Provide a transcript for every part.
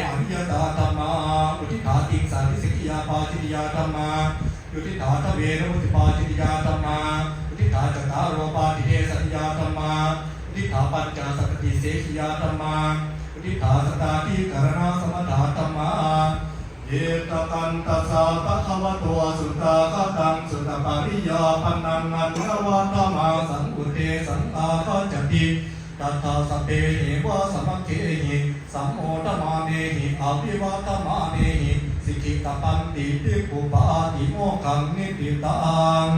วอนิยตาธรรมาอุทิฏฐาติงสาธิสิกิยาปาจิตยาธรรมาอุทิฏฐาทเวรมุติปาจิตยาธรรมาอุทิฏฐาจตารโรปาติเทสัญญาธรรมาอุทิฏฐาปัญจสกติเสขียาธรรมาอุทิฏฐาสตาทิกรณาสมถาธรรมาเยตกันตสาปะคะวะโตสุตตาคตังสุตตปาริยาปันนังอันนวัตมาสังอุเทสังอาคาจติ ตัทธาสเปหิวาสมัคเคหิสัมโอตมาเนหิอภิวัตมาเนหิสิกิตปันติปิปุปาติโมขังนิติตัง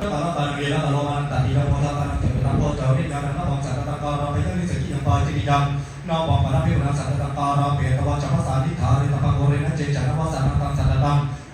ตังตังเวลาอารมันตัติยมโตตังเจตตังโพเจ้านิจังนัมองสัตตังกรเราไปยังนิสกิยังปายจิยังนอมองปนับพิวนาสัตตักรเราเปตวะจัมพสานิธาริตปะโกเรนะเจจันนวสันตังสัตตัง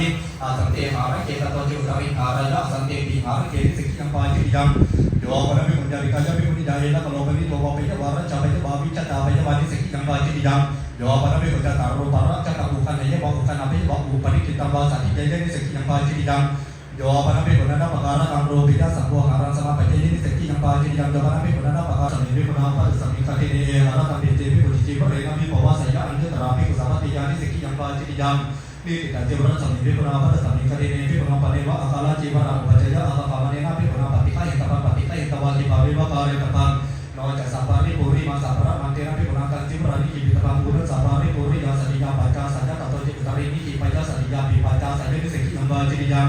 หิสันเตหาวะเกตตโตจิวตวิหารละสันเตปีหาระเกติสิกขังปาจิยังโยปนะมิมุญญาวิกาจะมิมุนิดาเยนะตโลปนิโลปะปิยะวาระจะปะยะบาวิจะตาปะยะวานิสิกขังปาจิยังโยปนะมิมุญญาตารูปาระจะตะกุคันเยะวะกุคันอภิวะอุปนิกิตังวาสนติเยะนิสิกขังปาจิยังโยปนะมิมุญญาปะการะตังโรปิยะสังโฆหารังสมาปะเยนิสิกขัปาจิยังโยปนะมิมุญญาปะการะสังมิริปุนาปะสังมิคติเนเอหารังตัมปิเตปิปุจิจิวะเรนะมิปวะสัยยะอันเตตราภิกุสัมปติยานิสิกขัปาจิยัง พพาริปุริมาสัพพะมันเตนะพิปุณากันจิมรานิจิปิตปังบุรุสัพพาริปุริยาสัญญาปัจจาสัญญาตโตจิตตารินิจิปัจจาสัญญาปิปัจจาสัญญานิสิกิยังบาจิริยัง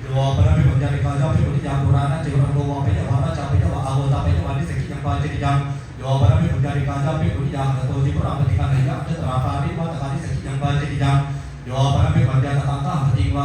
โยปนะพิปุญญานิกายาพิปุริยาปุรานะจิรังโลวะปิยวานะจาปิยวะอาโหตาปิยวานิสิกิยังบาจิริยังโยปนะพิปุญญานิกายาพิปุริยาตโตจิปุราปฏิกันยะอัจตราภาริวัตคานิสิกิยังบาจิริยังโยปนะพิปุญญาตตังตังปฏิวะ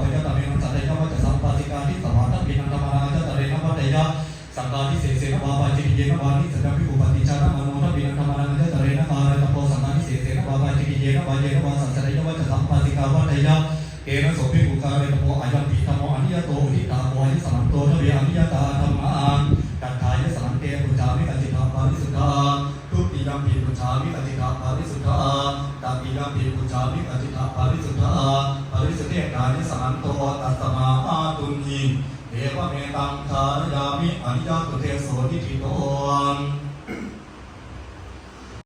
වාදී වාපාචිකයේන වාදී සකපි උපතිචාර මනෝර විනකමරන්ද දරේන කාර්ය තපෝ සනානි සේසේන වාපාචිකයේන වාජේන වාසතරේන වච සම්පාදිකාවටය ඒන සොපි උකාරේ තපෝ අයම් පිටමෝ අනියතෝ හිතාමෝ අනි සමන්තෝන වේමියතා ධම්මා කත්තාය සමන්තේ පුජාමි අතිපාපාරි සුඛා තුප්පිනම් පි පුජාමි අතිපාපාරි සුඛා තප්පිනම් පි පුජාමි අතිපාපාරි සුඛා පරිසතේ කාර්ය සමන්තෝ තස්සමා තුන්හි ඒව මේ තංකා 神ありがとうで